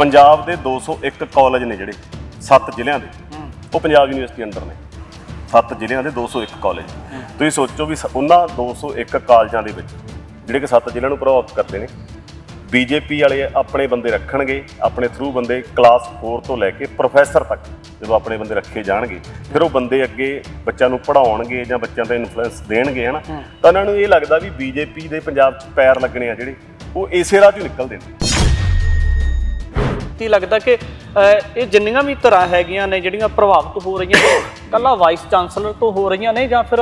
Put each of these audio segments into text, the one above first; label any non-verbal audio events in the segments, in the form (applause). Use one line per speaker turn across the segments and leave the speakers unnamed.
ਪੰਜਾਬ ਦੇ 201 ਕਾਲਜ ਨੇ ਜਿਹੜੇ 7 ਜ਼ਿਲ੍ਹਿਆਂ ਦੇ। ਉਹ ਪੰਜਾਬ ਯੂਨੀਵਰਸਿਟੀ ਅੰਡਰ ਨੇ। 7 ਜ਼ਿਲ੍ਹਿਆਂ ਦੇ 201 ਕਾਲਜ ਤੁਸੀਂ ਸੋਚੋ ਵੀ ਉਹਨਾਂ 201 ਕਾਲਜਾਂ ਦੇ ਵਿੱਚ ਜਿਹੜੇ ਕਿ 7 ਜ਼ਿਲ੍ਹਿਆਂ ਨੂੰ ਪ੍ਰਭਾਵਿਤ ਕਰਦੇ ਨੇ ਬੀਜੇਪੀ ਵਾਲੇ ਆਪਣੇ ਬੰਦੇ ਰੱਖਣਗੇ ਆਪਣੇ ਥਰੂ ਬੰਦੇ ਕਲਾਸ 4 ਤੋਂ ਲੈ ਕੇ ਪ੍ਰੋਫੈਸਰ ਤੱਕ ਜਦੋਂ ਆਪਣੇ ਬੰਦੇ ਰੱਖੇ ਜਾਣਗੇ ਫਿਰ ਉਹ ਬੰਦੇ ਅੱਗੇ ਬੱਚਿਆਂ ਨੂੰ ਪੜਾਉਣਗੇ ਜਾਂ ਬੱਚਿਆਂ ਤੇ ਇਨਫਲੂਐਂਸ ਦੇਣਗੇ ਹਨਾ? ਤਾਂ ਉਹਨਾਂ ਨੂੰ ਇਹ ਲੱਗਦਾ ਵੀ ਬੀਜੇਪੀ ਦੇ ਪੰਜਾਬ 'ਚ ਪੈਰ ਲੱਗਣੇ ਆ ਜਿਹੜੇ ਉਹ ਇਸੇ ਰਾਹ 'ਚੋਂ ਨਿਕਲਦੇ ਨੇ।
ਕੀ ਲੱਗਦਾ ਕਿ ਇਹ ਜਿੰਨੀਆਂ ਵੀ ਤਰ੍ਹਾਂ ਹੈਗੀਆਂ ਨੇ ਜਿਹੜੀਆਂ ਪ੍ਰਭਾਵਿਤ ਹੋ ਰਹੀਆਂ ਨੇ ਕੱਲਾ ਵਾਈਸ ਚਾਂਸਲਰ ਤੋਂ ਹੋ ਰਹੀਆਂ ਨੇ ਜਾਂ ਫਿਰ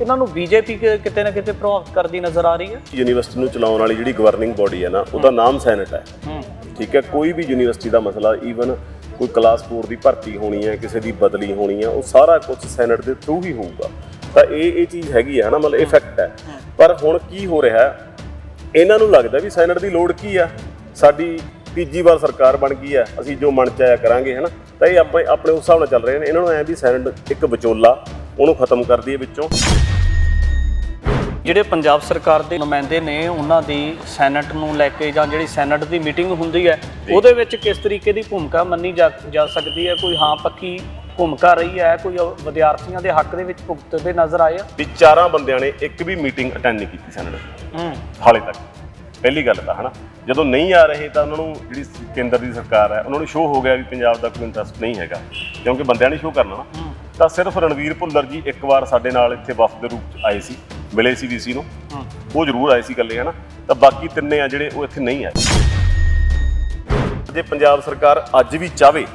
ਇਹਨਾਂ ਨੂੰ ਬੀਜੇਪੀ ਕਿਤੇ ਨਾ ਕਿਤੇ ਪ੍ਰਭਾਵਿਤ ਕਰਦੀ ਨਜ਼ਰ ਆ ਰਹੀ ਹੈ?
ਯੂਨੀਵਰਸਿਟੀ ਨੂੰ ਚਲਾਉਣ ਵਾਲੀ ਜਿਹੜੀ ਗਵਰਨਿੰਗ ਬੋਡੀ ਹੈ ਨਾ ਉਹਦਾ ਨਾਮ ਸੈਨੇਟ ਹੈ। ਠੀਕ ਹੈ ਕੋਈ ਵੀ ਯੂਨੀਵਰਸਿਟੀ ਦਾ ਮਸਲਾ ਈਵਨ ਕੋਈ ਕਲਾਸ 4 ਦੀ ਭਰਤੀ ਹੋਣੀ ਹੈ ਕਿਸੇ ਦੀ ਬਦਲੀ ਹੋਣੀ ਹੈ ਉਹ ਸਾਰਾ ਕੁਝ ਸੈਨੇਟ ਦੇ ਥਰੂ ਹੀ ਹੋਊਗਾ। ਤਾਂ ਇਹ ਇਹ ਚੀਜ਼ ਹੈਗੀ ਹੈ ਨਾ ਮਤਲਬ ਇਫੈਕਟ ਹੈ। ਪਰ ਹੁਣ ਕੀ ਹੋ ਰਿਹਾ ਇਹਨਾਂ ਨੂੰ ਲੱਗਦਾ ਵੀ ਸੈਨੇਟ ਦੀ ਲੋੜ ਕੀ ਆ ਸਾਡੀ ਤੀਜੀ ਵਾਰ ਸਰਕਾਰ ਬਣ ਗਈ ਹੈ ਅਸੀਂ ਜੋ ਮਨ ਚ ਆਇਆ ਕਰਾਂਗੇ ਹਨਾ? ਤਾਂ ਇਹ ਆਪਣੇ ਆਪਣੇ ਉਸ ਹਿਸਾਬ ਨਾਲ ਚੱਲ ਰਹੇ ਨੇ। ਇਹਨਾਂ ਨੂੰ ਐਂ ਵੀ ਸੈਨੇਟ ਇੱਕ ਵਿਚੋਲਾ ਉਹਨੂੰ ਖਤਮ ਕਰ ਦਈਏ ਵਿੱਚੋਂ।
ਜਿਹੜੇ ਪੰਜਾਬ ਸਰਕਾਰ ਦੇ ਨੁਮਾਇੰਦੇ ਨੇ ਉਹਨਾਂ ਦੀ ਸੈਨੇਟ ਨੂੰ ਲੈ ਕੇ ਜਾਂ ਜਿਹੜੀ ਸੈਨੇਟ ਦੀ ਮੀਟਿੰਗ ਹੁੰਦੀ ਹੈ ਉਹਦੇ ਵਿੱਚ ਕਿਸ ਤਰੀਕੇ ਦੀ ਭੂਮਿਕਾ ਮੰਨੀ ਜਾ ਜਾ ਸਕਦੀ ਹੈ? ਕੋਈ ਹਾਂ ਪੱਕੀ ਭੂਮਿਕਾ ਰਹੀ ਹੈ? ਕੋਈ ਵਿਦਿਆਰਥੀਆਂ ਦੇ ਹੱਕ ਦੇ ਵਿੱਚ ਭੁਗਤਦੇ ਨਜ਼ਰ ਆਏ ਆ?
ਵੀ ਚਾਰਾਂ ਬੰਦਿਆਂ ਨੇ ਇੱਕ ਵੀ ਮੀਟਿੰਗ ਅਟੈਂਡ ਨਹੀਂ ਕੀਤੀ ਸੈਨੇਟ
ਹੂੰ।
ਹਾਲੇ ਤੱਕ। ਪਹਿਲੀ ਗੱਲ ਤਾਂ ਹਨਾ? ਜਦੋਂ ਨਹੀਂ ਆ ਰਹੇ ਤਾਂ ਉਹਨਾਂ ਨੂੰ ਜਿਹੜੀ ਕੇਂਦਰ ਦੀ ਸਰਕਾਰ ਹੈ ਉਹਨਾਂ ਨੂੰ ਸ਼ੋਅ ਹੋ ਗਿਆ ਵੀ ਪੰਜਾਬ ਦਾ ਕੋਈ ਇੰਟਰਸਟ ਨਹੀਂ ਹੈਗਾ। ਕਿਉਂਕਿ ਬੰਦਿਆਂ ਨੇ ਸ਼ੋਅ ਕਰਨਾ ਨਾ। ਤਾਂ ਸਿਰਫ ਰਣਵੀਰ ਭੁੱਲਰ ਜੀ ਇੱਕ ਵਾਰ ਸਾਡੇ ਨਾਲ ਇੱਥੇ ਵਫਦ ਦੇ ਰੂਪ ਚ ਆਏ ਸੀ ਮਿਲੇ ਸੀ ਵੀਸੀ ਨੂੰ। ਉਹ ਜ਼ਰੂਰ ਆਏ ਸੀ ਇਕੱਲੇ ਹਨਾ? ਤਾਂ ਬਾਕੀ ਤਿੰਨੇ ਆ ਜਿਹੜੇ ਉਹ ਇੱਥੇ ਨਹੀਂ ਆਏ। ਜੇ ਪੰਜਾਬ ਸਰਕਾਰ ਅੱਜ ਵੀ ਚਾਵੇ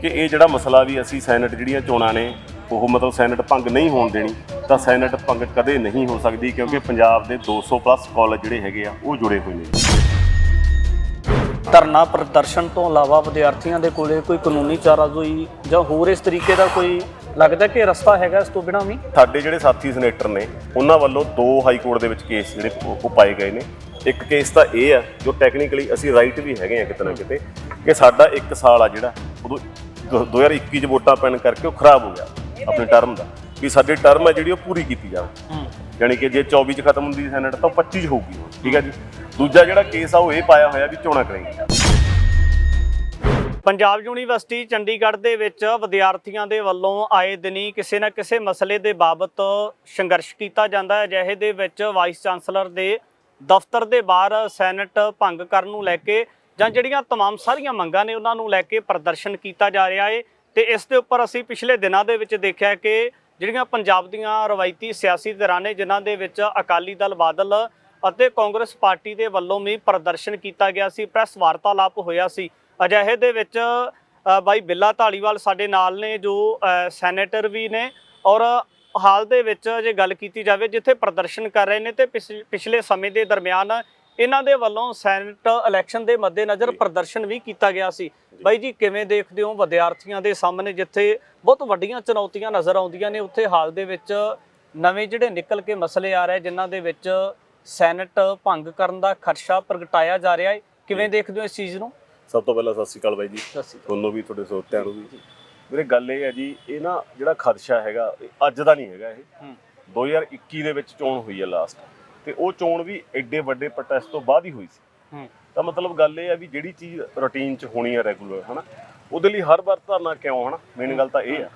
ਕਿ ਇਹ ਜਿਹੜਾ ਮਸਲਾ ਵੀ ਅਸੀਂ ਸੈਨੇਟ ਜਿਹੜੀਆਂ ਚੋਣਾਂ ਨੇ ਉਹ ਮਤਲਬ ਸੈਨੇਟ ਭੰਗ ਨਹੀਂ ਹੋਣ ਦੇਣੀ ਤਾਂ ਸੈਨੇਟ ਭੰਗ ਕਦੇ ਨਹੀਂ ਹੋ ਸਕਦੀ ਕਿਉਂਕਿ ਪੰਜਾਬ ਦੇ 200 ਪਲੱਸ ਕਾਲਜ ਜਿਹੜੇ ਹੈਗੇ ਆ ਉਹ ਜੁੜੇ ਹੋਏ ਨੇ।
ਧਰਨਾ ਪ੍ਰਦਰਸ਼ਨ ਤੋਂ ਇਲਾਵਾ ਵਿਦਿਆਰਥੀਆਂ ਦੇ ਕੋਲੇ ਕੋਈ ਕਾਨੂੰਨੀ ਚਾਰਾਜ਼ੋਈ ਜਾਂ ਹੋਰ ਇਸ ਤਰੀਕੇ ਦਾ ਕੋਈ ਲੱਗਦਾ ਕਿ ਰਸਤਾ ਹੈਗਾ ਇਸ ਤੋਂ ਬਿਨਾਂ ਵੀ?
ਸਾਡੇ ਜਿਹੜੇ ਸਾਥੀ ਸੈਨੇਟਰ ਨੇ ਉਹਨਾਂ ਵੱਲੋਂ ਦੋ ਹਾਈ ਕੋਰਟ ਦੇ ਵਿੱਚ ਕੇਸ ਜਿਹੜੇ ਉਹ ਪਾਏ ਗਏ ਨੇ। ਇੱਕ ਕੇਸ ਤਾਂ ਇਹ ਆ ਜੋ ਟੈਕਨੀਕਲੀ ਅਸੀਂ ਰਾਈਟ ਵੀ ਹੈਗੇ ਆ ਕਿਤੇ ਨਾ ਕਿਤੇ ਕਿ ਸਾਡਾ 1 ਸਾਲ ਆ ਜਿਹੜਾ ਉਦੋਂ ਦੋ- 2021 ਚ ਵੋਟਾਂ ਪੈਣ ਕਰਕੇ ਉਹ ਖਰਾਬ ਹੋ ਗਿਆ ਆਪਣੀ ਟਰਮ ਦਾ। ਵੀ ਸਾਡੀ ਟਰਮ ਹੈ ਜਿਹੜੀ ਉਹ ਪੂਰੀ ਕੀਤੀ ਜਾਵੇ
ਹੂੰ
ਯਾਨੀ ਕਿ ਜੇ 24 ਚ ਖਤਮ ਹੁੰਦੀ ਸੈਨੇਟ ਤਾਂ 25 ਚ ਹੋਊਗੀ ਉਹ, ਠੀਕ ਹੈ ਜੀ ਦੂਜਾ ਜਿਹੜਾ ਕੇਸ ਆ ਉਹ ਇਹ ਪਾਇਆ ਹੋਇਆ ਵੀ ਚੋਣਾਂ ਕਰੇਗੀ
ਪੰਜਾਬ ਯੂਨੀਵਰਸਿਟੀ ਚੰਡੀਗੜ੍ਹ ਦੇ ਵਿੱਚ ਵਿਦਿਆਰਥੀਆਂ ਦੇ ਵੱਲੋਂ ਆਏ ਦਿਨੀ ਕਿਸੇ ਨਾ ਕਿਸੇ ਮਸਲੇ ਦੇ ਬਾਬਤ ਸੰਘਰਸ਼ ਕੀਤਾ ਜਾਂਦਾ ਹੈ ਜਿਹੇ ਦੇ ਵਿੱਚ ਵਾਈਸ ਚਾਂਸਲਰ ਦੇ ਦਫ਼ਤਰ ਦੇ ਬਾਹਰ ਸੈਨੇਟ ਭੰਗ ਕਰਨ ਨੂੰ ਲੈ ਕੇ ਜਾਂ ਜਿਹੜੀਆਂ तमाम ਸਾਰੀਆਂ ਮੰਗਾਂ ਨੇ ਉਹਨਾਂ ਨੂੰ ਲੈ ਕੇ ਪ੍ਰਦਰਸ਼ਨ ਕੀਤਾ ਜਾ ਰਿਹਾ ਹੈ ਤੇ ਇਸ ਦੇ ਉੱਪਰ ਅਸੀਂ ਪਿਛਲੇ ਦਿਨਾਂ ਦੇ ਵਿੱਚ ਦੇਖਿਆ ਕਿ ਜਿਹੜੀਆਂ ਪੰਜਾਬ ਦੀਆਂ ਰਵਾਇਤੀ ਸਿਆਸੀ ਧਿਰਾਂ ਨੇ, ਜਿਨ੍ਹਾਂ ਦੇ ਵਿੱਚ ਅਕਾਲੀ ਦਲ ਬਾਦਲ ਅਤੇ ਕਾਂਗਰਸ ਪਾਰਟੀ ਦੇ ਵੱਲੋਂ ਵੀ ਪ੍ਰਦਰਸ਼ਨ ਕੀਤਾ ਗਿਆ ਸੀ, ਪ੍ਰੈਸ ਵਾਰਤਾਲਾਪ ਹੋਇਆ ਸੀ। ਅਜਿਹੇ ਦੇ ਵਿੱਚ ਬਾਈ ਬਿੱਲਾ ਢਾਲੀਵਾਲ ਸਾਡੇ ਨਾਲ ਨੇ, ਜੋ ਸੈਨੇਟਰ ਵੀ ਨੇ ਔਰ ਹਾਲ ਦੇ ਵਿੱਚ ਜੇ ਗੱਲ ਕੀਤੀ ਜਾਵੇ, ਜਿੱਥੇ ਪ੍ਰਦਰਸ਼ਨ ਕਰ ਰਹੇ ਨੇ ਤੇ ਪਿਛ- ਪਿਛਲੇ ਸਮੇਂ ਦੇ ਦਰਮਿਆਨ ਇਹਨਾਂ ਦੇ ਵੱਲੋਂ ਸੈਨੇਟ ਇਲੈਕਸ਼ਨ ਦੇ ਮੱਦੇਨਜ਼ਰ ਪ੍ਰਦਰਸ਼ਨ ਵੀ ਕੀਤਾ ਗਿਆ ਸੀ। ਬਾਈ ਜੀ ਕਿਵੇਂ ਦੇਖਦੇ ਹੋ ਵਿਦਿਆਰਥੀਆਂ ਦੇ ਸਾਹਮਣੇ ਜਿੱਥੇ ਬਹੁਤ ਵੱਡੀਆਂ ਚੁਣੌਤੀਆਂ ਨਜ਼ਰ ਆਉਂਦੀਆਂ ਨੇ ਉੱਥੇ ਹਾਲ ਦੇ ਵਿੱਚ ਨਵੇਂ ਜਿਹੜੇ ਨਿਕਲ ਕੇ ਮਸਲੇ ਆ ਰਹੇ ਜਿਨ੍ਹਾਂ ਦੇ ਵਿੱਚ ਸੈਨੇਟ ਭੰਗ ਕਰਨ ਦਾ ਖਰਚਾ ਪ੍ਰਗਟਾਇਆ ਜਾ ਰਿਹਾ ਹੈ? ਕਿਵੇਂ ਦੇਖਦੇ ਹੋ ਇਸ ਚੀਜ਼ ਨੂੰ?
ਸਭ ਤੋਂ ਪਹਿਲਾਂ ਸਤਿ ਸ਼੍ਰੀ ਅਕਾਲ ਬਾਈ ਜੀ। ਤੁਹਾਨੂੰ ਵੀ ਤੁਹਾਡੇ ਸਰੋਤਿਆਂ ਨੂੰ। ਵੀ ਵੀਰੇ ਗੱਲ ਇਹ ਹੈ ਜੀ ਇਹ ਨਾ ਜਿਹੜਾ ਖਦਸ਼ਾ ਹੈਗਾ ਅੱਜ ਦਾ ਨਹੀਂ ਹੈਗਾ ਇਹ।
ਹੂੰ।
2021 ਦੇ ਵਿੱਚ ਚੋਣ ਹੋਈ ਹੈ ਲਾਸਟ ਤੇ ਉਹ ਚੋਣ ਵੀ ਐਡੇ ਵੱਡੇ ਪ੍ਰੋਟੈਸਟ ਤੋਂ ਬਾਅਦ ਹੀ ਹੋਈ ਸੀ।
ਹੂੰ।
ਤਾਂ ਮਤਲਬ ਗੱਲ ਇਹ ਹੈ ਵੀ ਜਿਹੜੀ ਚੀਜ਼ ਰੁਟੀਨ 'ਚ ਹੋਣੀ ਹੈ ਰੈਗੂਲਰ ਹਨਾ ਉਹਦੇ ਲਈ ਹਰ ਵਾਰ ਧਰਨਾ ਕਿਉਂ ਹਨਾ ਮੇਨ ਗੱਲ ਤਾਂ ਇਹ ਆ।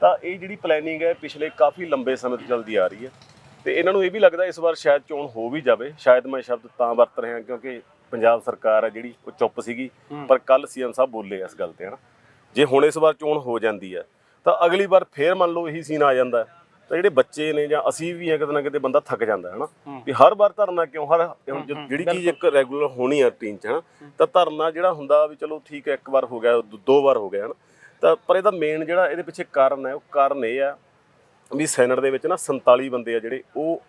ਤਾਂ ਇਹ ਜਿਹੜੀ ਪਲੈਨਿੰਗ ਹੈ ਪਿਛਲੇ ਕਾਫੀ ਲੰਬੇ ਸਮੇਂ ਤੋਂ ਚੱਲਦੀ ਆ ਰਹੀ ਹੈ। ਤੇ ਇਹਨਾਂ ਨੂੰ ਇਹ ਵੀ ਲੱਗਦਾ ਇਸ ਵਾਰ ਸ਼ਾਇਦ ਚੋਣ ਹੋ ਵੀ ਜਾਵੇ। ਸ਼ਾਇਦ ਮੈਂ ਸ਼ਬਦ ਤਾਂ ਵਰਤ ਰਿਹਾ ਕਿਉਂਕਿ ਪੰਜਾਬ ਸਰਕਾਰ ਹੈ ਜਿਹੜੀ ਉਹ ਚੁੱਪ ਸੀਗੀ। ਪਰ ਕੱਲ ਸੀਐਮ ਸਾਹਿਬ ਬੋਲੇ ਇਸ ਗੱਲ ਤੇ ਹਨਾ। ਜੇ ਹੁਣ ਇਸ ਵਾਰ ਚੋਣ ਹੋ ਜਾਂਦੀ ਹੈ ਤਾਂ ਅਗਲੀ ਵਾਰ ਫੇਰ ਮੰਨ ਲਓ ਇਹੀ ਸੀਨ ਆ ਜਾਂਦਾ। ਤਾਂ ਜਿਹੜੇ ਬੱਚੇ ਨੇ ਜਾਂ ਅਸੀਂ ਵੀ ਹੈ ਕਿਤੇ ਨਾ ਕਿਤੇ ਬੰਦਾ ਥੱਕ ਜਾਂਦਾ ਹੈ
ਹੂੰ।
ਵੀ ਹਰ ਵਾਰ ਧਰਨਾ ਕਿਉਂ ਹਰ ਹੁਣ ਜ- ਜਿਹੜੀ ਚੀਜ਼ ਇੱਕ ਰੈਗੂਲਰ ਹੋਣੀ ਹੈ ਰੂਟੀਨ 'ਚ ਹਨਾ ਤਾਂ ਧਰਨਾ ਜਿਹੜਾ ਹੁੰਦਾ ਵੀ ਚਲੋ ਠੀਕ ਹੈ ਇੱਕ ਵਾਰ ਹੋ ਗਿਆ ਦੋ- ਦੋ ਵਾਰ ਹੋ ਗਿਆ ਹਨਾ ਤਾਂ ਪਰ ਇਹਦਾ ਮੇਨ ਜਿਹੜਾ ਇਹਦੇ ਪਿੱਛੇ ਕਾਰਨ ਹੈ ਉਹ ਕਾਰਨ ਇਹ ਆ ਵੀ ਸੈਨੇਟ ਦੇ ਵਿੱਚ ਨਾ 47 ਬੰਦੇ ਆ ਜਿਹੜੇ ਉਹ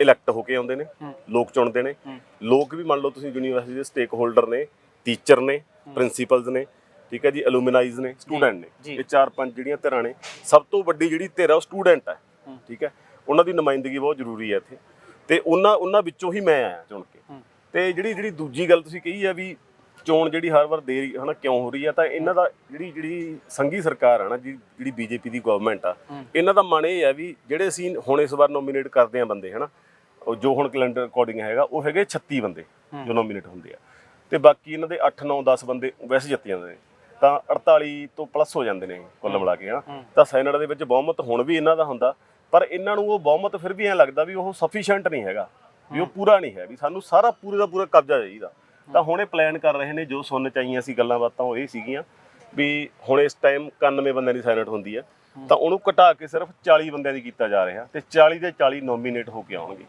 ਇਲੈਕਟ ਹੋ ਕੇ ਆਉਂਦੇ ਨੇ
ਹੂੰ।
ਲੋਕ ਚੁਣਦੇ ਨੇ
ਹੂੰ।
ਲੋਕ ਵੀ ਮੰਨ ਲਓ ਤੁਸੀਂ ਯੂਨੀਵਰਸਿਟੀ ਦੇ ਸਟੇਕ ਹੋਲਡਰ ਨੇ ਟੀਚਰ ਨੇ ਪ੍ਰਿੰਸੀਪਲਸ ਨੇ ਠੀਕ ਹੈ ਜੀ ਅਲੂਮਨਾਈਜ਼ ਨੇ ਸਟੂਡੈਂਟ ਨੇ
ਜੀ।
ਇਹ ਚਾਰ ਪੰਜ ਜਿਹੜੀਆਂ ਧਿਰਾਂ ਨੇ ਸਭ ਤੋਂ ਵੱਡੀ ਜਿਹੜੀ ਧਿਰ ਆ ਉਹ ਸਟੂਡੈਂਟ ਹੈ
ਹੂੰ।
ਠੀਕ ਹੈ? ਉਹਨਾਂ ਦੀ ਨੁਮਾਇੰਦਗੀ ਬਹੁਤ ਜ਼ਰੂਰੀ ਹੈ ਇੱਥੇ। ਤੇ ਉਹਨਾਂ ਉਹਨਾਂ ਵਿੱਚੋਂ ਹੀ ਮੈਂ ਆਇਆ ਚੁਣ ਕੇ।
ਹੂੰ।
ਤੇ ਜਿਹੜੀ ਜਿਹੜੀ ਦੂਜੀ ਗੱਲ ਤੁਸੀਂ ਕਹੀ ਆ ਵੀ ਚੋਣ ਜਿਹੜੀ ਹਰ ਵਾਰ ਦੇਰੀ ਹਨਾ ਕਿਉਂ ਹੋ ਰਹੀ ਆ ਤਾਂ ਇਹਨਾਂ ਦਾ ਜਿਹੜੀ ਜਿਹੜੀ ਸੰਘੀ ਸਰਕਾਰ ਆ ਨਾ ਜਿਹੜੀ ਬੀਜੇਪੀ ਦੀ ਗਵਰਨਮੈਂਟ ਆ
ਹੂੰ।
ਇਹਨਾਂ ਦਾ ਮਨ ਇਹ ਆ ਵੀ ਜਿਹੜੇ ਅਸੀਂ ਹੁਣ ਇਸ ਵਾਰ ਨੋਮੀਨੇਟ ਕਰਦੇ ਆ ਬੰਦੇ ਹਨਾ ਉਹ ਜੋ ਹੁਣ ਕੈਲੰਡਰ ਅਕੋਰਡਿੰਗ ਹੈਗਾ ਉਹ ਹੈਗੇ 36 ਬੰਦੇ ਜੋ ਨੋਮੀਨੇਟ ਹੁੰਦੇ ਆ। ਤੇ ਬਾਕੀ ਇਹਨਾਂ ਦੇ 8 9 10 ਬੰਦੇ ਵੈਸੇ ਜਿੱਤ ਜਾਂਦੇ ਨੇ। ਤਾਂ 48 ਤੋਂ ਪਲੱਸ ਹੋ ਜਾਂਦੇ ਨੇ ਕੁੱਲ ਮਿਲਾ ਕੇ ਹਨਾ। ਤਾਂ ਸੈਨੇਟ ਦੇ ਵਿੱਚ ਬਹੁਮਤ ਹੁਣ ਵੀ ਇਹਨਾਂ ਦਾ ਹੁੰਦਾ। ਪਰ ਇਹਨਾਂ ਨੂੰ ਉਹ ਬਹੁਮਤ ਫਿਰ ਵੀ ਐਂ ਲੱਗਦਾ ਵੀ ਉਹ ਸਫੀਸ਼ੀਐਂਟ ਨਹੀਂ ਹੈਗਾ, ਵੀ ਉਹ ਪੂਰਾ ਨਹੀਂ ਹੈ, ਵੀ ਸਾਨੂੰ ਸਾਰਾ ਪੂਰੇ ਦਾ ਪੂਰਾ ਕਬਜ਼ਾ ਚਾਹੀਦਾ। ਤਾਂ ਹੁਣ ਇਹ ਪਲਾਨ ਕਰ ਰਹੇ ਨੇ, ਜੋ ਸੁਣਨ ਚਾਹੀਆਂ ਸੀ ਗੱਲਾਂ ਬਾਤਾਂ ਉਹ ਇਹ ਸੀਗੀਆਂ ਵੀ ਹੁਣ ਇਸ ਟਾਈਮ 91 ਬੰਦਿਆਂ ਦੀ ਸੈਨੇਟ ਹੁੰਦੀ ਹੈ, ਤਾਂ ਉਹਨੂੰ ਘਟਾ ਕੇ ਸਿਰਫ 40 ਬੰਦਿਆਂ ਦੀ ਕੀਤਾ ਜਾ ਰਿਹਾ ਤੇ 40 ਦੇ 40 ਨੋਮੀਨੇਟ ਹੋ ਕੇ ਆਉਣਗੇ।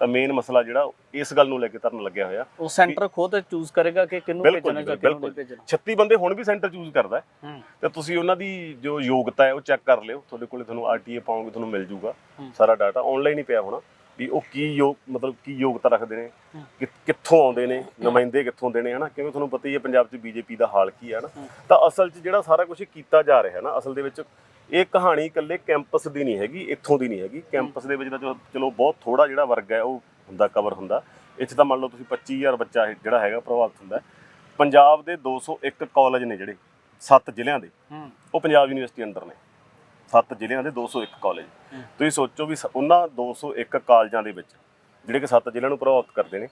ਤਾਂ ਮੇਨ ਮਸਲਾ ਜਿਹੜਾ ਇਸ ਗੱਲ ਨੂੰ ਲੈ ਕੇ ਧਰਨ ਲੱਗਿਆ ਹੋਇਆ।
ਉਹ ਸੈਂਟਰ ਖੁਦ ਚੂਜ਼ ਕਰੇਗਾ ਕਿ ਕਿਹਨੂੰ
ਬਿਲਕੁਲ
ਭੇਜਣਾ
ਜੀ,
ਕਿਹਨੂੰ ਨਹੀਂ
ਬਿਲਕੁਲ
ਭੇਜਣਾ।
36 ਬੰਦੇ ਹੁਣ ਵੀ ਸੈਂਟਰ ਚੂਜ਼ ਕਰਦਾ ਹੈ।
ਹੂੰ।
ਤੇ ਤੁਸੀਂ ਉਹਨਾਂ ਦੀ ਜੋ ਯੋਗਤਾ ਹੈ ਉਹ ਚੈੱਕ ਕਰ ਲਿਓ। ਤੁਹਾਡੇ ਕੋਲੇ ਤੁਹਾਨੂੰ ਆਰਟੀਏ ਪਾਓਗੇ ਤੁਹਾਨੂੰ ਮਿਲ ਜੂਗਾ। ਸਾਰਾ ਡਾਟਾ ਆਨਲਾਈਨ ਹੀ ਪਿਆ ਹੋਣਾ। ਵੀ ਉਹ ਕੀ ਯੋਗ ਮਤਲਬ ਕੀ ਯੋਗਤਾ ਰੱਖਦੇ ਨੇ। ਕਿ- ਕਿੱਥੋਂ ਆਉਂਦੇ ਨੇ ਨੁਮਾਇੰਦੇ ਕਿੱਥੋਂ ਦੇ ਨੇ ਹਨਾ? ਕਿਉਂਕਿ ਤੁਹਾਨੂੰ ਪਤਾ ਹੀ ਹੈ ਪੰਜਾਬ 'ਚ ਬੀਜੇਪੀ ਦਾ ਹਾਲ ਕੀ ਹੈ। ਨਾ। ਤਾਂ ਅਸਲ 'ਚ ਜਿਹੜਾ ਸਾਰਾ ਕੁਝ ਕੀਤਾ ਜਾ ਰਿਹਾ ਹੈ ਨਾ ਅਸਲ ਦੇ ਵਿੱਚ ਇਹ ਕਹਾਣੀ ਇਕੱਲੇ ਕੈਂਪਸ ਦੀ ਨਹੀਂ ਹੈਗੀ ਇੱਥੋਂ ਦੀ ਨਹੀਂ ਹੈਗੀ। ਕੈਂਪਸ ਦੇ ਵਿੱਚ ਤਾਂ ਚਲੋ- ਚਲੋ ਬਹੁਤ ਥੋੜਾ ਜਿਹੜਾ ਵਰਗ ਹੈ ਉਹ ਹੁੰਦਾ ਕਵਰ ਹੁੰਦਾ। ਇੱਥੇ ਤਾਂ ਮੰਨ ਲਓ ਤੁਸੀਂ 25000 ਬੱਚਾ ਇਹ ਜਿਹੜਾ ਹੈਗਾ ਪ੍ਰਭਾਵਿਤ ਹੁੰਦਾ ਹੈ। ਪੰਜਾਬ ਦੇ 201 ਕਾਲਜ ਨੇ ਜਿਹੜੇ 7 ਜ਼ਿਲ੍ਹਿਆਂ ਦੇ। ਉਹ ਪੰਜਾਬ ਯੂਨੀਵਰਸਿਟੀ ਅੰਡਰ ਨੇ। 7 ਜ਼ਿਲ੍ਹਿਆਂ ਦੇ 201 ਕਾਲਜ। ਤੁਸੀਂ ਸੋਚੋ ਵੀ ਸ- ਉਹਨਾਂ 201 ਕਾਲਜਾਂ ਦੇ ਵਿੱਚ ਜਿਹੜੇ ਕਿ 7 ਜ਼ਿਲ੍ਹਿਆਂ ਨੂੰ ਪ੍ਰਭਾਵਿਤ ਕਰਦੇ ਨੇ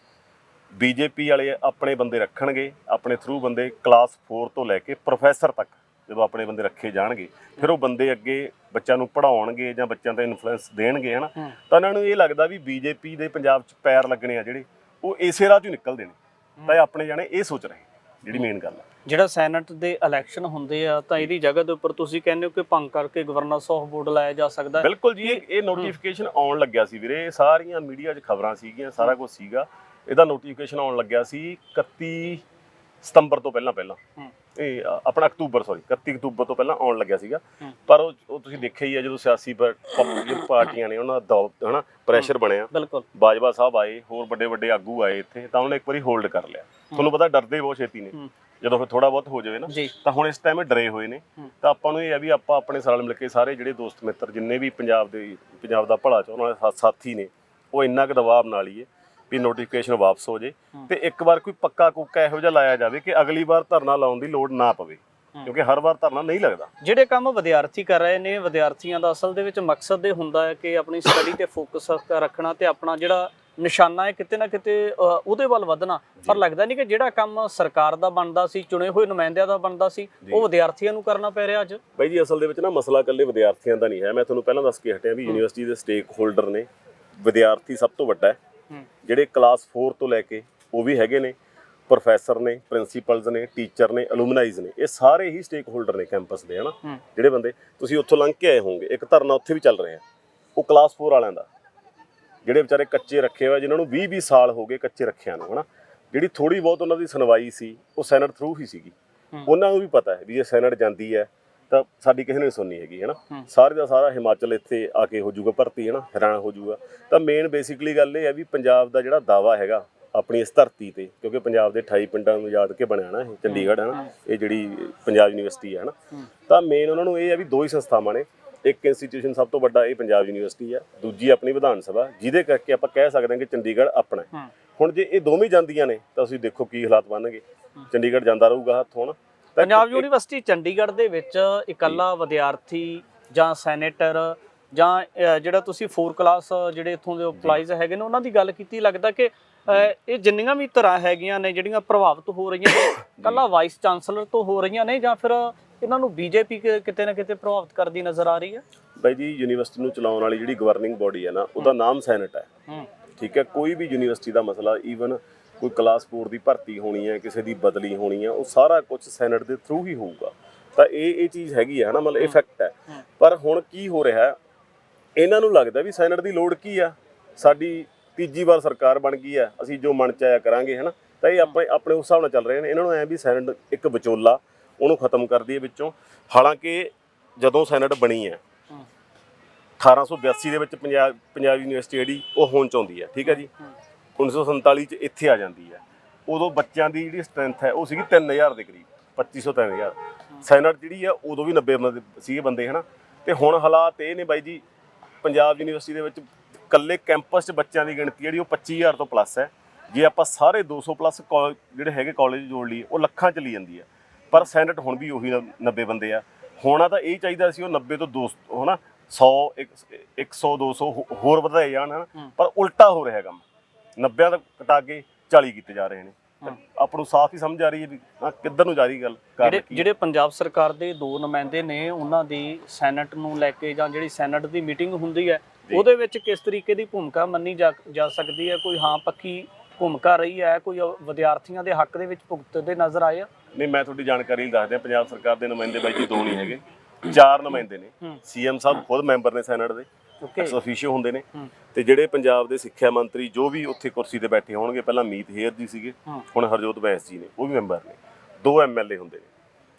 ਬੀਜੇਪੀ ਵਾਲੇ ਆਪਣੇ ਬੰਦੇ ਰੱਖਣਗੇ ਆਪਣੇ ਥਰੂ ਬੰਦੇ ਕਲਾਸ 4 ਤੋਂ ਲੈ ਕੇ ਪ੍ਰੋਫੈਸਰ ਤੱਕ ਜਦੋਂ ਆਪਣੇ ਬੰਦੇ ਰੱਖੇ ਜਾਣਗੇ ਫਿਰ ਉਹ ਬੰਦੇ ਅੱਗੇ ਬੱਚਿਆਂ ਨੂੰ ਪੜਾਉਣਗੇ ਜਾਂ ਬੱਚਿਆਂ ਤੇ ਇਨਫਲੂਐਂਸ ਦੇਣਗੇ ਹਨਾ। ਤਾਂ ਇਹਨਾਂ ਨੂੰ ਇਹ ਲੱਗਦਾ ਵੀ ਬੀਜੇਪੀ ਦੇ ਪੰਜਾਬ 'ਚ ਪੈਰ ਲੱਗਣੇ ਆ ਜਿਹੜੇ ਉਹ ਇਸੇ ਰਾਹ 'ਚੋਂ ਨਿਕਲਦੇ ਨੇ ਤਾਂ ਇਹ ਆਪਣੇ ਜਾਣੇ ਇਹ ਸੋਚ ਰਹੇ ਜਿਹੜੀ ਮੇਨ ਗੱਲ ਹੈ
ਜਿਹੜਾ ਸੈਨੇਟ ਦੇ ਇਲੈਕਸ਼ਨ ਹੁੰਦੇ ਆ ਤਾਂ ਇਹਦੀ ਜਗ੍ਹਾ ਦੇ ਉੱਪਰ ਤੁਸੀਂ ਕਹਿੰਦੇ ਹੋ ਕਿ ਭੰਗ ਕਰਕੇ ਗਵਰਨੈਂਸ ਆਫ ਬੋਰਡ ਲਾਇਆ ਜਾ ਸਕਦਾ
ਬਿਲਕੁਲ ਜੀ ਇਹ ਨੋਟੀਫਿਕੇਸ਼ਨ ਆਉਣ ਲੱਗਿਆ ਸੀ ਵੀਰੇ। ਇਹ ਸਾਰੀਆਂ ਮੀਡੀਆ 'ਚ ਖਬਰਾਂ ਸੀਗੀਆਂ ਸਾਰਾ ਕੁਝ ਸੀਗਾ। ਇਹਦਾ ਨੋਟੀਫਿਕੇਸ਼ਨ ਆਉਣ ਲੱਗਿਆ ਸੀ 31 ਸਤੰਬਰ ਤੋਂ ਪਹਿਲਾਂ ਪਹਿਲਾਂ। ਇਹ ਆਪਣਾ ਅਕਤੂਬਰ ਸੌਰੀ 31 ਅਕਤੂਬਰ ਤੋਂ ਪਹਿਲਾਂ ਆਉਣ ਲੱਗਿਆ ਸੀਗਾ। ਪਰ ਉਹ ਤੁਸੀਂ ਦੇਖਿਆ ਹੀ ਆ ਜਦੋਂ ਸਿਆਸੀ ਪਾਰਟੀਆਂ ਨੇ ਉਹਨਾਂ ਦਾ ਹਨਾ ਪ੍ਰੈਸ਼ਰ ਬਣਿਆ।
ਬਿਲਕੁਲ।
ਬਾਜਵਾ ਸਾਹਿਬ ਆਏ ਹੋਰ ਵੱਡੇ ਵੱਡੇ ਆਗੂ ਆਏ ਇੱਥੇ ਤਾਂ ਉਹਨੇ ਇੱਕ ਵਾਰੀ ਹੋਲਡ ਕਰ ਲਿਆ। ਤੁਹਾਨੂੰ ਪਤਾ ਡਰਦੇ ਬਹੁਤ ਛੇਤੀ ਨੇ। ਜਦੋਂ ਫਿਰ ਥੋੜਾ ਬਹੁਤ ਹੋ ਜਾਵੇ ਨਾ
ਜੀ
ਤਾਂ ਹੁਣ ਇਸ ਟਾਈਮ ਡਰੇ ਹੋਏ ਨੇ। ਤਾਂ ਆਪਾਂ ਨੂੰ ਇਹ ਹੈ ਵੀ ਆਪਾਂ ਆਪਣੇ ਸਾਲ ਮਿਲ ਕੇ ਸਾਰੇ ਜਿਹੜੇ ਦੋਸਤ ਮਿੱਤਰ ਜਿੰਨੇ ਵੀ ਪੰਜਾਬ ਦੇ ਪੰਜਾਬ ਦਾ ਭਲਾ ਚਾਹੁਣ ਵਾਲੇ ਸਾ- ਸਾਥੀ ਨੇ ਉਹ ਇੰਨਾ ਕੁ ਦਬਾਅ ਬਣਾ ਲਈਏ ਵੀ ਨੋਟੀਫਿਕੇਸ਼ਨ ਵਾਪਸ ਹੋ ਜੇ। ਤੇ ਇੱਕ ਵਾਰ ਕੋਈ ਪੱਕਾ ਕੁੱਕਾ ਇਹੋ ਜਿਹਾ ਲਾਇਆ ਜਾਵੇ ਕਿ ਅਗਲੀ ਵਾਰ ਧਰਨਾ ਲਾਉਣ ਦੀ ਲੋੜ ਨਾ ਪਵੇ। ਕਿਉਂਕਿ ਹਰ ਵਾਰ ਧਰਨਾ ਨਹੀਂ ਲੱਗਦਾ
ਜਿਹੜੇ ਕੰਮ ਵਿਦਿਆਰਥੀ ਕਰ ਰਹੇ ਨੇ ਵਿਦਿਆਰਥੀਆਂ ਦਾ ਅਸਲ ਦੇ ਵਿੱਚ ਮਕਸਦ ਇਹ ਹੁੰਦਾ ਹੈ ਕਿ ਆਪਣੀ ਸਟੱਡੀ ਤੇ ਫੋਕਸ ਰੱਖਣਾ ਤੇ ਆਪਣਾ ਜਿਹੜਾ ਨਿਸ਼ਾਨਾ ਹੈ ਕਿਤੇ ਨਾ ਕਿਤੇ ਉਹਦੇ ਵੱਲ ਵਧਣਾ। ਪਰ ਲੱਗਦਾ ਨਹੀਂ ਕਿ ਜਿਹੜਾ ਕੰਮ ਸਰਕਾਰ ਦਾ ਬਣਦਾ ਸੀ ਚੁਣੇ ਹੋਏ ਨੁਮਾਇੰਦਿਆਂ ਦਾ ਬਣਦਾ ਸੀ ਉਹ ਵਿਦਿਆਰਥੀਆਂ ਨੂੰ ਕਰਨਾ ਪੈ ਰਿਹਾ ਅੱਜ?
ਬਾਈ ਜੀ ਅਸਲ ਦੇ ਵਿੱਚ ਨਾ ਮਸਲਾ ਇਕੱਲੇ ਵਿਦਿਆਰਥੀਆਂ ਦਾ ਨਹੀਂ ਹੈ। ਮੈਂ ਤੁਹਾਨੂੰ ਪਹਿਲਾਂ ਦੱਸ ਕੇ ਹਟਿਆ ਵੀ ਯੂਨੀਵਰਸਿਟੀ ਦੇ ਸਟੇਕ ਹੋਲਡਰ ਨੇ। ਵਿਦਿਆਰਥੀ ਸਭ ਤੋਂ ਵੱਡਾ ਹੈ। ਜਿਹੜੇ ਕਲਾਸ 4 ਤੋਂ ਲੈ ਕੇ ਉਹ ਵੀ ਹੈਗੇ ਨੇ। ਪ੍ਰੋਫੈਸਰ ਨੇ ਪ੍ਰਿੰਸੀਪਲਸ ਨੇ ਟੀਚਰ ਨੇ ਅਲੂਮਨਾਈਜ਼ ਨੇ। ਇਹ ਸਾਰੇ ਹੀ ਸਟੇਕ ਹੋਲਡਰ ਨੇ ਕੈਂਪਸ ਦੇ ਹਨਾ? ਜਿਹੜੇ ਬੰਦੇ ਤੁਸੀਂ ਉੱਥੋਂ ਲੰਘ ਕੇ ਆਏ ਹੋਵੋਗੇ। ਇੱਕ ਧਰਨਾ ਉੱਥੇ ਵੀ ਚੱਲ ਰਿਹਾ। ਉਹ ਕਲਾਸ 4 ਵਾਲਿਆਂ ਦਾ। ਜਿਹੜੇ ਵਿਚਾਰੇ ਕੱਚੇ ਰੱਖੇ ਹੋਏ ਜਿਨ੍ਹਾਂ ਨੂੰ 20 20 ਸਾਲ ਹੋ ਗਏ ਕੱਚੇ ਰੱਖਿਆਂ ਨੂੰ ਹਨਾ? ਜਿਹੜੀ ਥੋੜੀ ਬਹੁਤ ਉਹਨਾਂ ਦੀ ਸੁਣਵਾਈ ਸੀ ਉਹ ਸੈਨੇਟ ਥਰੂ ਹੀ ਸੀਗੀ। ਉਹਨਾਂ ਨੂੰ ਵੀ ਪਤਾ ਹੈ ਵੀ ਜੇ ਸੈਨੇਟ ਜਾਂਦੀ ਹੈ ਤਾਂ ਸਾਡੀ ਕਿਸੇ ਨੇ ਸੁਣਨੀ ਹੈਗੀ ਹਨਾ। ਸਾਰੇ ਦਾ ਸਾਰਾ ਹਿਮਾਚਲ ਇੱਥੇ ਆ ਕੇ ਹੋ ਜਾਊਗਾ ਭਰਤੀ ਹਨਾ? ਹਰਿਆਣਾ ਹੋ ਜਾਊਗਾ। ਤਾਂ ਮੇਨ ਬੇਸਿਕਲੀ ਗੱਲ ਇਹ ਹੈ ਵੀ ਪੰਜਾਬ ਦਾ ਜਿਹੜਾ ਦਾਵਾ ਹੈਗਾ ਆਪਣੀ ਇਸ ਧਰਤੀ ਤੇ ਕਿਉਂਕਿ ਪੰਜਾਬ ਦੇ 28 ਪਿੰਡਾਂ ਨੂੰ ਯਾਦ ਕੇ ਬਣਿਆ ਨਾ ਇਹ ਚੰਡੀਗੜ੍ਹ ਹੈ। ਨਾ ਇਹ ਜਿਹੜੀ ਪੰਜਾਬ ਯੂਨੀਵਰਸਿਟੀ ਹੈ ਨਾ। ਤਾਂ ਮੇਨ ਉਹਨਾਂ ਨੂੰ ਇਹ ਹੈ ਵੀ ਦੋ ਹੀ ਸੰਸਥਾਵਾਂ ਨੇ ਇੱਕ ਇੰਸਟੀਟਿਊਸ਼ਨ ਸਭ ਤੋਂ ਵੱਡਾ ਇਹ ਪੰਜਾਬ ਯੂਨੀਵਰਸਿਟੀ ਹੈ ਦੂਜੀ ਆਪਣੀ ਵਿਧਾਨ ਸਭਾ ਜਿਹਦੇ ਕਰਕੇ ਆਪਾਂ ਕਹਿ ਸਕਦੇ ਹਾਂ ਕਿ ਚੰਡੀਗੜ੍ਹ ਆਪਣਾ ਹੈ। ਹੁਣ ਜੇ ਇਹ ਦੋਵੇਂ ਜਾਂਦੀਆਂ ਨੇ ਤਾਂ ਤੁਸੀਂ ਦੇਖੋ ਕੀ ਹਾਲਾਤ ਬਣਨਗੇ। ਚੰਡੀਗੜ੍ਹ ਜਾਂਦਾ ਰਹੂਗਾ ਹੱਥੋਂ ਤਾਂ
ਪੰਜਾਬ ਯੂਨੀਵਰਸਿਟੀ ਚੰਡੀਗੜ੍ਹ ਦੇ ਵਿੱਚ ਇਕੱਲਾ ਵਿਦਿਆਰਥੀ ਜਾਂ ਸੈਨੇਟਰ ਜਾਂ ਜਿਹੜਾ ਤੁਸੀਂ 4 ਕਲਾਸ ਜਿਹੜੇ ਇਥੋਂ ਦੇ ਅਪਲਾਈਜ਼ ਹੈਗੇ ਨੇ ਉਹਨਾਂ ਦੀ ਗੱਲ ਕੀਤੀ ਲੱਗਦਾ ਕਿ ਇਹ ਜਿੰਨੀਆਂ ਵੀ ਤਰ੍ਹਾਂ ਹੈਗੀਆਂ ਨੇ ਜਿਹੜੀਆਂ ਪ੍ਰਭਾਵਿਤ ਹੋ ਰਹੀਆਂ ਨੇ (coughs) ਇਕੱਲਾ ਵਾਈਸ ਚਾਂਸਲਰ ਤੋਂ ਹੋ ਰਹੀਆਂ ਨੇ ਜਾਂ ਫਿਰ ਇਹਨਾਂ ਨੂੰ ਬੀਜੇਪੀ ਕਿਤੇ ਨਾ ਕਿਤੇ ਪ੍ਰਭਾਵਿਤ ਕਰਦੀ ਨਜ਼ਰ ਆ ਰਹੀ ਹੈ?
ਬਾਈ ਜੀ ਯੂਨੀਵਰਸਿਟੀ ਨੂੰ ਚਲਾਉਣ ਵਾਲੀ ਜਿਹੜੀ ਗਵਰਨਿੰਗ ਬੋਡੀ ਹੈ ਨਾ ਉਹਦਾ ਨਾਮ ਸੈਨੇਟ ਹੈ।
ਹੂੰ।
ਠੀਕ ਹੈ ਕੋਈ ਵੀ ਯੂਨੀਵਰਸਿਟੀ ਦਾ ਮਸਲਾ ਈਵਨ ਕੋਈ ਕਲਾਸ 4 ਦੀ ਭਰਤੀ ਹੋਣੀ ਹੈ ਕਿਸੇ ਦੀ ਬਦਲੀ ਹੋਣੀ ਹੈ ਉਹ ਸਾਰਾ ਕੁਝ ਸੈਨੇਟ ਦੇ ਥਰੂ ਹੀ ਹੋਊਗਾ। ਤਾਂ ਇਹ ਇਹ ਚੀਜ਼ ਹੈਗੀ ਹੈ ਨਾ ਮਤਲਬ ਇਫੈਕਟ ਹੈ।
ਹੂੰ।
ਪਰ ਹੁਣ ਕੀ ਹੋ ਰਿਹਾ ਹੈ ਇਹਨਾਂ ਨੂੰ ਲੱਗਦਾ ਵੀ ਸੈਨੇਟ ਦੀ ਲੋੜ ਕੀ ਆ? ਸਾਡੀ ਤੀਜੀ ਵਾਰ ਸਰਕਾਰ ਬਣ ਗਈ ਹੈ ਅਸੀਂ ਜੋ ਮਨ ਚ ਆਇਆ ਕਰਾਂਗੇ ਹਨਾ। ਤਾਂ ਇਹ ਆਪਣੇ ਆਪਣੇ ਉਸ ਹਿਸਾਬ ਨਾਲ ਚੱਲ ਰਹੇ ਨੇ। ਇਹਨਾਂ ਨੂੰ ਐ ਵੀ ਸੈਨੇਟ ਇੱਕ ਵਿਚੋਲਾ ਉਹਨੂੰ ਖਤਮ ਕਰ ਦਈਏ ਵਿੱਚੋਂ। ਹਾਲਾਂਕਿ ਜਦੋਂ ਸੈਨੇਟ ਬਣੀ ਹੈ
ਹੂੰ
1882 ਦੇ ਵਿੱਚ ਪੰਜਾਬ ਪੰਜਾਬ ਯੂਨੀਵਰਸਿਟੀ ਜਿਹੜੀ ਉਹ ਹੋਣ ਚ ਆਉਂਦੀ ਹੈ ਠੀਕ ਹੈ ਜੀ? 1947 ਚ ਇੱਥੇ ਆ ਜਾਂਦੀ ਹੈ। ਉਦੋਂ ਬੱਚਿਆਂ ਦੀ ਜਿਹੜੀ ਸਟਰੈਂਥ ਹੈ ਉਹ ਸੀਗੀ 3000 ਦੇ ਕਰੀਬ 2500 3000 ਸੈਨੇਟ ਜਿਹੜੀ ਆ ਉਦੋਂ ਵੀ 90 ਬੰਦੇ ਸੀਗੇ ਬੰਦੇ ਹਨਾ? ਤੇ ਹੁਣ ਹਾਲਾਤ ਇਹ ਨੇ ਬਾਈ ਜੀ ਪੰਜਾਬ ਯੂਨੀਵਰਸਿਟੀ ਦੇ ਵਿੱਚ ਕੱਲੇ ਕੈਂਪਸ 'ਚ ਬੱਚਿਆਂ ਦੀ ਗਿਣਤੀ ਜਿਹੜੀ ਉਹ 25000 ਤੋਂ ਪਲੱਸ ਹੈ। ਜੇ ਆਪਾਂ ਸਾਰੇ 200 ਪਲੱਸ ਜਿਹੜੇ ਹੈਗੇ ਕਾਲਜ ਜੋੜ ਲਈਏ ਉਹ ਲੱਖਾਂ ਚਲੀ ਜਾਂਦੀ ਹੈ। ਪਰ ਸੈਨੇਟ ਹੁਣ ਵੀ ਉਹੀ 90 ਬੰਦੇ ਆ। ਹੋਣਾ ਤਾਂ ਇਹ ਚਾਹੀਦਾ ਸੀ ਉਹ 90 ਤੋਂ 200 ਹਨਾ 100 100 200 ਹੋ- ਹੋਰ ਵਧਾਏ ਜਾਣ ਹਨਾ। ਪਰ ਉਲਟਾ ਹੋ ਰਿਹਾ ਕੰਮ। 90 ਦਾ ਕਟਾ ਕੇ 40 ਕੀਤੇ ਜਾ ਰਹੇ ਨੇ। ਤਾਂ ਆਪਾਂ ਨੂੰ ਸਾਫ਼ ਹੀ ਸਮਝ ਆ ਰਹੀ ਹੈ ਵੀ ਕਿੱਧਰ ਨੂੰ ਜਾ ਰਹੀ ਗੱਲ
ਜਿਹੜੇ। ਜਿਹੜੇ ਪੰਜਾਬ ਸਰਕਾਰ ਦੇ ਦੋ ਨੁਮਾਇੰਦੇ ਨੇ ਉਹਨਾਂ ਦੀ ਸੈਨੇਟ ਨੂੰ ਲੈ ਕੇ ਜਾਂ ਜਿਹੜੀ ਸੈਨੇਟ ਦੀ ਮੀਟਿੰਗ ਹੁੰਦੀ ਹੈ ਉਹਦੇ ਵਿੱਚ ਕਿਸ ਤਰੀਕੇ ਦੀ ਭੂਮਿਕਾ ਮੰਨੀ ਜਾ ਸਕਦੀ ਹੈ? ਕੋਈ ਹਾਂ ਪੱਕੀ ਭੂਮਿਕਾ ਰਹੀ ਹੈ ਕੋਈ ਵਿਦਿਆਰਥੀਆਂ ਦੇ ਹੱਕ ਦੇ ਵਿੱਚ ਭੁਗਤਦੇ ਨਜ਼ਰ ਆਏ ਆ?
ਨਹੀਂ ਮੈਂ ਤੁਹਾਡੀ ਜਾਣਕਾਰੀ ਲਈ ਦੱਸ ਦਿਆਂ ਪੰਜਾਬ ਸਰਕਾਰ ਦੇ ਨੁਮਾਇੰਦੇ ਬਾਈ ਜੀ ਦੋ ਨਹੀਂ ਹੈਗੇ ਚਾਰ ਨੁਮਾਇੰਦੇ ਨੇ। ਸੀਐਮ ਸਾਹਿਬ ਖੁਦ ਮੈਂਬਰ ਨੇ ਸੈਨੇਟ ਦੇ ਐਕਸ ਅਫੀਸ਼ੀਓ ਹੁੰਦੇ ਨੇ। ਤੇ ਜਿਹੜੇ ਪੰਜਾਬ ਦੇ ਸਿੱਖਿਆ ਮੰਤਰੀ ਜੋ ਵੀ ਉੱਥੇ ਕੁਰਸੀ ਤੇ ਬੈਠੇ ਹੋਣਗੇ ਪਹਿਲਾਂ ਮੀਤ ਹੇਅਰ ਜੀ ਸੀਗੇ। ਹੁਣ ਹਰਜੋਤ ਬੈਂਸ ਜੀ ਨੇ ਉਹ ਵੀ ਮੈਂਬਰ ਨੇ। ਦੋ ਐਮਐਲਏ ਹੁੰਦੇ ਨੇ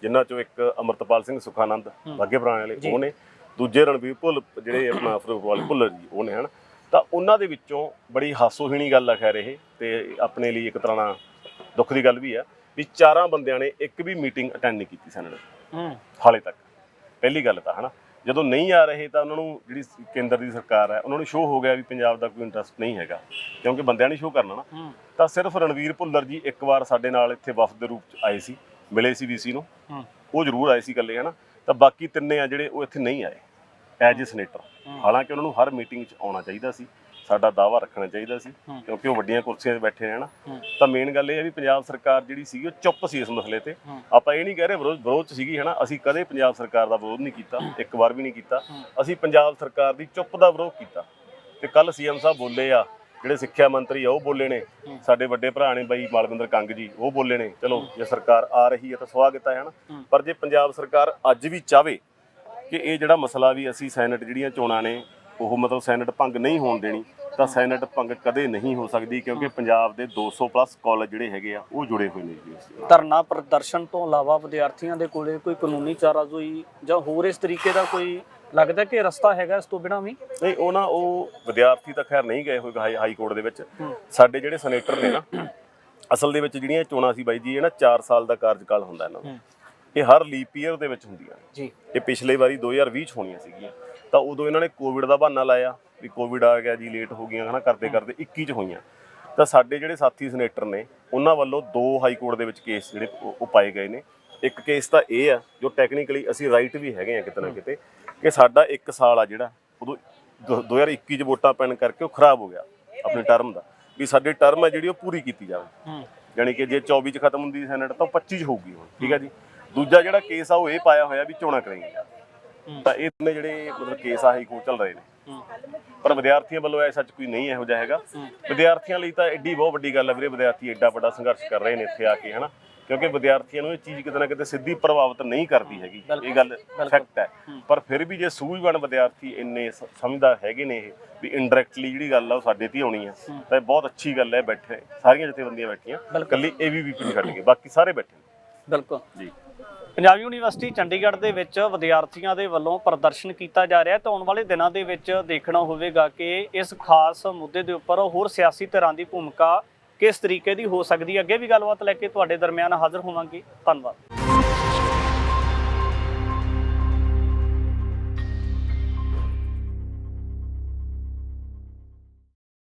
ਜਿਨ੍ਹਾਂ ਚੋਂ ਇੱਕ ਅਮਰਤਪਾਲ ਸਿੰਘ ਸੁਖਾਨੰਦ ਬਾਗੇ ਪੁਰਾਣੇ ਵਾਲੇ ਉਹ ਨੇ। ਦੂਜੇ ਰਣਵੀਰ ਭੁੱਲ ਜਿਹੜੇ ਆਪਣਾ ਫਰੋਵਾਲ ਭੁੱਲਰ ਜੀ ਉਹ ਨੇ ਹਨ? ਤਾਂ ਉਹਨਾਂ ਦੇ ਵਿੱਚੋਂ ਬੜੀ ਹਾਸੋਹੀਣੀ ਗੱਲ ਆ ਖੈਰ ਇਹ ਤੇ ਆਪਣੇ ਲਈ ਇੱਕ ਤਰ੍ਹਾਂ ਨਾਲ ਦੁੱਖ ਦੀ ਗੱਲ ਵੀ ਆ ਵੀ ਚਾਰਾਂ ਬੰਦਿਆਂ ਨੇ ਇੱਕ ਵੀ ਮੀਟਿੰਗ ਅਟੈਂਡ ਨਹੀਂ ਕੀਤੀ ਸੈਨੇਟ
ਹੂੰ।
ਹਾਲੇ ਤੱਕ। ਪਹਿਲੀ ਗੱਲ ਤਾਂ ਹਨਾ? ਜਦੋਂ ਨਹੀਂ ਆ ਰਹੇ ਤਾਂ ਉਹਨਾਂ ਨੂੰ ਜਿਹੜੀ ਕੇਂਦਰ ਦੀ ਸਰਕਾਰ ਹੈ ਉਹਨਾਂ ਨੂੰ ਸ਼ੋਅ ਹੋ ਗਿਆ ਵੀ ਪੰਜਾਬ ਦਾ ਕੋਈ ਇੰਟਰਸਟ ਨਹੀਂ ਹੈਗਾ ਕਿਉਂਕਿ ਬੰਦਿਆਂ ਨੇ ਸ਼ੋਅ ਕਰਨਾ ਨਾ। ਤਾਂ ਸਿਰਫ ਰਣਵੀਰ ਭੁੱਲਰ ਜੀ ਇੱਕ ਵਾਰ ਸਾਡੇ ਨਾਲ ਇੱਥੇ ਵਫਦ ਦੇ ਰੂਪ ਚ ਆਏ ਸੀ ਮਿਲੇ ਸੀ ਵੀਸੀ ਨੂੰ। ਉਹ ਜ਼ਰੂਰ ਆਏ ਸੀ ਇਕੱਲੇ ਹਨਾ? ਤਾਂ ਬਾਕੀ ਤਿੰਨੇ ਆ ਜਿਹੜੇ ਉਹ ਇੱਥੇ ਨਹੀਂ ਆਏ। As senator. ਹਾਲਾਂਕਿ ਉਹਨਾਂ ਨੂੰ ਹਰ ਮੀਟਿੰਗ 'ਚ ਆਉਣਾ ਚਾਹੀਦਾ ਸੀ ਸਾਡਾ ਦਾਵਾ ਰੱਖਣਾ ਚਾਹੀਦਾ ਸੀ। ਕਿਉਂਕਿ ਉਹ ਵੱਡੀਆਂ ਕੁਰਸੀਆਂ 'ਤੇ ਬੈਠੇ ਨੇ
ਹੂੰ।
ਤਾਂ ਮੇਨ ਗੱਲ ਇਹ ਹੈ ਵੀ ਪੰਜਾਬ ਸਰਕਾਰ ਜਿਹੜੀ ਸੀ ਉਹ ਚੁੱਪ ਸੀ ਇਸ ਮਸਲੇ ਤੇ। ਆਪਾਂ ਇਹ ਨਹੀਂ ਕਹਿ ਰਹੇ ਵਿਰੋਧ ਵਿਰੋਧ 'ਚ ਸੀਗੀ ਹਨਾ। ਅਸੀਂ ਕਦੇ ਪੰਜਾਬ ਸਰਕਾਰ ਦਾ ਵਿਰੋਧ ਨਹੀਂ ਕੀਤਾ ਇੱਕ ਵਾਰ ਵੀ ਨਹੀਂ ਕੀਤਾ। ਅਸੀਂ ਪੰਜਾਬ ਸਰਕਾਰ ਦੀ ਚੁੱਪ ਦਾ ਵਿਰੋਧ ਕੀਤਾ। ਤੇ ਕੱਲ ਸੀਐਮ ਸਾਹਿਬ ਬੋਲੇ ਆ ਜਿਹੜੇ ਸਿੱਖਿਆ ਮੰਤਰੀ ਆ ਉਹ ਬੋਲੇ ਨੇ। ਸਾਡੇ ਵੱਡੇ ਭਰਾ ਨੇ ਬਾਈ ਮਾਲਵਿੰਦਰ ਕੰਗ ਜੀ ਉਹ ਬੋਲੇ ਨੇ। ਚਲੋ ਜੇ ਸਰਕਾਰ ਆ ਰਹੀ ਹੈ ਤਾਂ ਸਵਾਗਤ ਹੈ ਹਨਾ। ਪਰ ਜੇ ਪੰਜਾਬ ਸਰਕਾਰ ਅੱਜ ਵੀ ਚਾਵੇ ਕਿ ਇਹ ਜਿਹੜਾ ਮਸਲਾ ਵੀ ਅਸੀਂ ਸੈਨੇਟ ਜਿਹੜੀਆਂ ਚੋਣਾਂ ਨੇ ਉਹ ਮਤਲਬ ਸੈਨੇਟ ਭੰਗ ਨਹੀਂ ਹੋਣ ਦੇਣੀ ਤਾਂ ਸੈਨੇਟ ਭੰਗ ਕਦੇ ਨਹੀਂ ਹੋ ਸਕਦੀ ਕਿਉਂਕਿ ਪੰਜਾਬ ਦੇ 200 ਪਲੱਸ ਕਾਲਜ ਜਿਹੜੇ ਹੈਗੇ ਆ ਉਹ ਜੁੜੇ ਹੋਏ ਨੇ ਜੀ ਇਸ ਨਾਲ।
ਧਰਨਾ ਪ੍ਰਦਰਸ਼ਨ ਤੋਂ ਇਲਾਵਾ ਵਿਦਿਆਰਥੀਆਂ ਦੇ ਕੋਲੇ ਕੋਈ ਕਾਨੂੰਨੀ ਚਾਰਾਜ਼ੋਈ ਜਾਂ ਹੋਰ ਇਸ ਤਰੀਕੇ ਦਾ ਕੋਈ ਲੱਗਦਾ ਕਿ ਰਸਤਾ ਹੈਗਾ ਇਸ ਤੋਂ ਬਿਨਾਂ ਵੀ?
ਨਹੀਂ ਉਹ ਨਾ ਉਹ ਵਿਦਿਆਰਥੀ ਤਾਂ ਖੈਰ ਨਹੀਂ ਗਏ ਹੋਏ ਹਾਈ ਹਾਈ ਕੋਰਟ ਦੇ ਵਿੱਚ। ਸਾਡੇ ਜਿਹੜੇ ਸੈਨੇਟਰ ਨੇ ਨਾ ਅਸਲ ਦੇ ਵਿੱਚ ਜਿਹੜੀਆਂ ਇਹ ਚੋਣਾਂ ਸੀ ਬਾਈ ਜੀ ਇਹ ਨਾ 4 ਸਾਲ ਦਾ ਕਾਰਜਕਾਲ ਹੁੰਦਾ ਇਹਨਾਂ ਦਾ। ਇਹ ਹਰ ਲੀਪ ਈਅਰ ਦੇ ਵਿੱਚ ਹੁੰਦੀਆਂ
ਜੀ।
ਇਹ ਪਿਛਲੇ ਵਾਰੀ 2020 ਚ ਹੋਣੀਆਂ ਸੀਗੀਆਂ। ਤਾਂ ਉਦੋਂ ਇਹਨਾਂ ਨੇ ਕੋਵਿਡ ਦਾ ਬਹਾਨਾ ਲਾਇਆ ਵੀ ਕੋਵਿਡ ਆ ਗਿਆ ਜੀ ਲੇਟ ਹੋ ਗਈਆਂ ਹਨਾ ਕਰਦੇ ਕਰਦੇ 21 ਚ ਹੋਈਆਂ। ਤਾਂ ਸਾਡੇ ਜਿਹੜੇ ਸਾਥੀ ਸੈਨੇਟਰ ਨੇ ਉਹਨਾਂ ਵੱਲੋਂ ਦੋ ਹਾਈ ਕੋਰਟ ਦੇ ਵਿੱਚ ਕੇਸ ਜਿਹੜੇ ਉਹ ਪਾਏ ਗਏ ਨੇ। ਇੱਕ ਕੇਸ ਤਾਂ ਇਹ ਆ ਜੋ ਟੈਕਨੀਕਲੀ ਅਸੀਂ ਰਾਈਟ ਵੀ ਹੈਗੇ ਆ ਕਿਤੇ ਨਾ ਕਿਤੇ ਕਿ ਸਾਡਾ 1 ਸਾਲ ਆ ਜਿਹੜਾ ਉਦੋਂ ਦੋ- 2021 ਚ ਵੋਟਾਂ ਪੈਣ ਕਰਕੇ ਉਹ ਖਰਾਬ ਹੋ ਗਿਆ ਆਪਣੀ ਟਰਮ ਦਾ। ਵੀ ਸਾਡੀ ਟਰਮ ਹੈ ਜਿਹੜੀ ਉਹ ਪੂਰੀ ਕੀਤੀ ਜਾਵੇ। ਯਾਨੀ ਕਿ ਜੇ 24 ਚ ਖਤਮ ਹੁੰਦੀ ਸੈਨੇਟ ਤਾਂ ਉਹ 25 ਚ ਹੋਊਗੀ ਹੁਣ ਠੀਕ ਹੈ ਜੀ? ਦੂਜਾ ਜਿਹੜਾ ਕੇਸ ਆ ਉਹ ਇਹ ਪਾਇਆ ਹੋਇਆ ਵੀ ਚੋਣਾਂ ਕਰਾਈਆਂ ਤਾਂ ਇਹ ਨੇ ਜਿਹੜੇ ਮਤਲਬ ਕੇਸ ਆ ਹਾਈ ਕੋਰਟ ਚੱਲ ਰਹੇ ਨੇ।
ਹੂੰ।
ਪਰ ਵਿਦਿਆਰਥੀਆਂ ਵੱਲੋਂ ਐ ਸੱਚ ਕੋਈ ਨਹੀਂ ਇਹੋ ਜਿਹਾ ਹੈਗਾ। ਵਿਦਿਆਰਥੀਆਂ ਲਈ ਤਾਂ ਐਡੀ ਬਹੁਤ ਵੱਡੀ ਗੱਲ ਹੈ ਵੀਰੇ ਵਿਦਿਆਰਥੀ ਐਡਾ ਵੱਡਾ ਸੰਘਰਸ਼ ਕਰ ਰਹੇ ਨੇ ਇੱਥੇ ਆ ਕੇ ਹਨਾ? ਕਿਉਂਕਿ ਵਿਦਿਆਰਥੀਆਂ ਨੂੰ ਇਹ ਚੀਜ਼ ਕਿਤੇ ਨਾ ਕਿਤੇ ਸਿੱਧੀ ਪ੍ਰਭਾਵਿਤ ਨਹੀਂ ਕਰਦੀ ਹੈਗੀ। ਇਹ ਗੱਲ ਫੈਕਟ ਹੈ। ਪਰ ਫਿਰ ਵੀ ਜੇ ਸੂਝਵਾਨ ਵਿਦਿਆਰਥੀ ਇੰਨੇ ਸ- ਸਮਝਦਾਰ ਹੈਗੇ ਨੇ ਇਹ ਵੀ ਇਨਡਾਇਰੈਕਟਲੀ ਜਿਹੜੀ ਗੱਲ ਆ ਉਹ ਸਾਡੇ ਤੇ ਹੀ ਆਉਣੀ ਆ ਤਾਂ ਇਹ ਬਹੁਤ ਅੱਛੀ ਗੱਲ ਹੈ ਬੈਠੇ ਸਾਰੀਆਂ ਜਥੇਬੰਦੀਆਂ ਬੈਠੀਆਂ ਕੱਲੀ ਏਬੀਵੀਪੀ ਛੱਡ ਕੇ ਬਾਕੀ ਸਾਰੇ ਬੈਠੇ
ਬਿਲਕੁਲ।
ਜੀ।
ਪੰਜਾਬ ਯੂਨੀਵਰਸਿਟੀ ਚੰਡੀਗੜ੍ਹ ਦੇ ਵਿੱਚ ਵਿਦਿਆਰਥੀਆਂ ਦੇ ਵੱਲੋਂ ਪ੍ਰਦਰਸ਼ਨ ਕੀਤਾ ਜਾ ਰਿਹਾ ਹੈ ਤਾਂ ਆਉਣ ਵਾਲੇ ਦਿਨਾਂ ਦੇ ਵਿੱਚ ਦੇਖਣਾ ਹੋਵੇਗਾ ਕਿ ਇਸ ਖਾਸ ਮੁੱਦੇ ਦੇ ਉੱਪਰ ਹੋਰ ਸਿਆਸੀ ਧਿਰਾਂ ਦੀ ਭੂਮਿਕਾ ਕਿਸ ਤਰੀਕੇ ਦੀ ਹੋ ਸਕਦੀ ਹੈ? ਅੱਗੇ ਵੀ ਗੱਲਬਾਤ ਲੈ ਕੇ ਤੁਹਾਡੇ ਦਰਮਿਆਨ ਹਾਜ਼ਰ ਹੋਵਾਂਗੇ। ਧੰਨਵਾਦ।